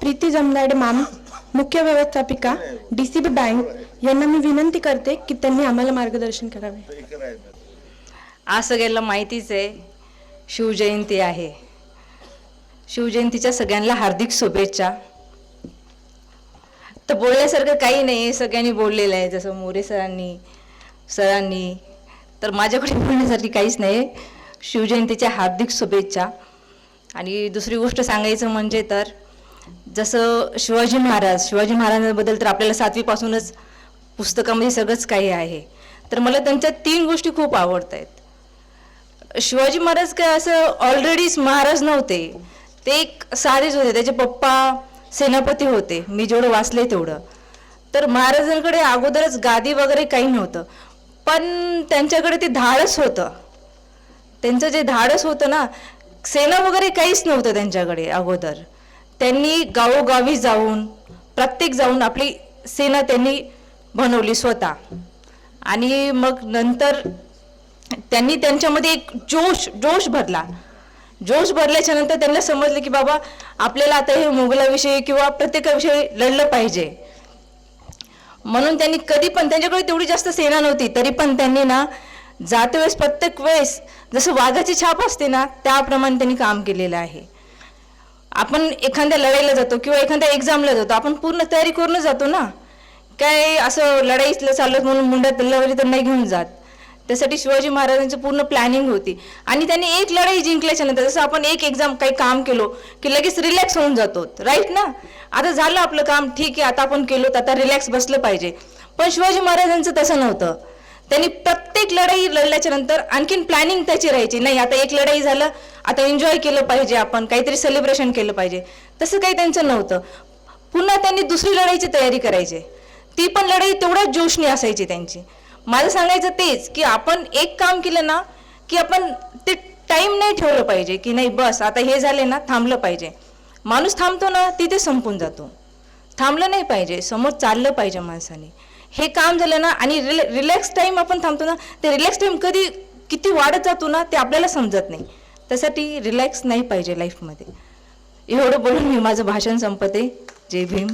Preeti Jamdade ma'am मुख्य व्यवस्थापिका D C B bank यांना मी विनंती करते की त्यांनी आम्हाला मार्गदर्शन करावे. आज सगळ्यांना माहितीच आहे शिवजयंती आहे. शिवजयंतीच्या सगळ्यांना हार्दिक शुभेच्छा. तर बोलण्यासारखं काही नाही सगळ्यांनी बोललेलं आहे जसं मोरे सरांनी सरांनी. तर माझ्याकडे बोलण्यासाठी काहीच नाही शिवजयंतीच्या हार्दिक शुभेच्छा. आणि दुसरी गोष्ट सांगायचं म्हणजे तर जसं शिवाजी महाराज शिवाजी महाराजांबद्दल तर आपल्याला सातवीपासूनच पुस्तकामध्ये सगळंच काही आहे. तर मला त्यांच्या तीन गोष्टी खूप आवडत आहेत शिवाजी महाराज काय असं ऑलरेडीच महाराज नव्हते. ते एक साधेच होते. त्याचे पप्पा सेनापती होते. मी जेवढं वाचले तेवढं. तर महाराजांकडे अगोदरच गादी वगैरे काही नव्हतं. पण त्यांच्याकडे ते धाडस होतं. त्यांचं जे धाडस होतं ना सेना वगैरे काहीच नव्हतं त्यांच्याकडे अगोदर. त्यांनी गावोगावी जाऊन प्रत्येक जाऊन आपली सेना त्यांनी बनवली स्वतः. आणि मग नंतर त्यांनी त्यांच्यामध्ये एक जोश जोश भरला. जोश भरल्याच्या नंतर त्यांना समजलं की बाबा आपल्याला आता हे मुघलाविषयी किंवा प्रत्येकाविषयी लढलं पाहिजे. म्हणून त्यांनी कधी पण त्यांच्याकडे तेवढी जास्त सेना नव्हती तरी पण त्यांनी ना जात वेळेस प्रत्येक वेळेस जसं वाघाची छाप असते ना त्याप्रमाणे त्यांनी काम केलेलं आहे. आपण एखाद्या लढाईला जातो किंवा एखाद्या एक्झामला जातो आपण पूर्ण तयारी करूनच जातो ना. काय असं लढाईला चाललं म्हणून मुंड्यात लवरी तर नाही घेऊन जात. त्यासाठी शिवाजी महाराजांची पूर्ण प्लॅनिंग होती. आणि त्यांनी एक लढाई जिंकल्याच्या नंतर जसं आपण एक एक्झाम काही काम केलो की लगेच रिलॅक्स होऊन जातो राईट ना? आता झालं आपलं काम ठीक आहे आता आपण केलो तर आता रिलॅक्स बसलं पाहिजे. पण शिवाजी महाराजांचं तसं नव्हतं. त्यांनी प्रत्येक प्रत्येक लढाई लढल्याच्या नंतर आणखीन प्लॅनिंग त्याची राहायची. नाही आता एक लढाई झालं आता एन्जॉय केलं पाहिजे आपण काहीतरी सेलिब्रेशन केलं पाहिजे. तसं काही त्यांचं नव्हतं. पुन्हा त्यांनी दुसरी लढाईची तयारी करायची. ती पण लढाई तेवढ्याच जोशनी असायची त्यांची. माझं सांगायचं तेच की आपण एक काम केलं ना की आपण ते टाइम नाही ठेवलं पाहिजे की नाही बस आता हे झाले ना थांबलं पाहिजे. माणूस थांबतो ना तिथे संपून जातो. थांबलं नाही पाहिजे समोर चाललं पाहिजे माणसाने. हे काम झालं ना आणि रिले रिलॅक्स टाईम आपण थांबतो ना ते रिलॅक्स टाईम कधी किती वाढत जातो ना ते आपल्याला समजत नाही. त्यासाठी रिलॅक्स नाही पाहिजे लाईफमध्ये एवढं बोलून मी माझं भाषण संपते जय भीम.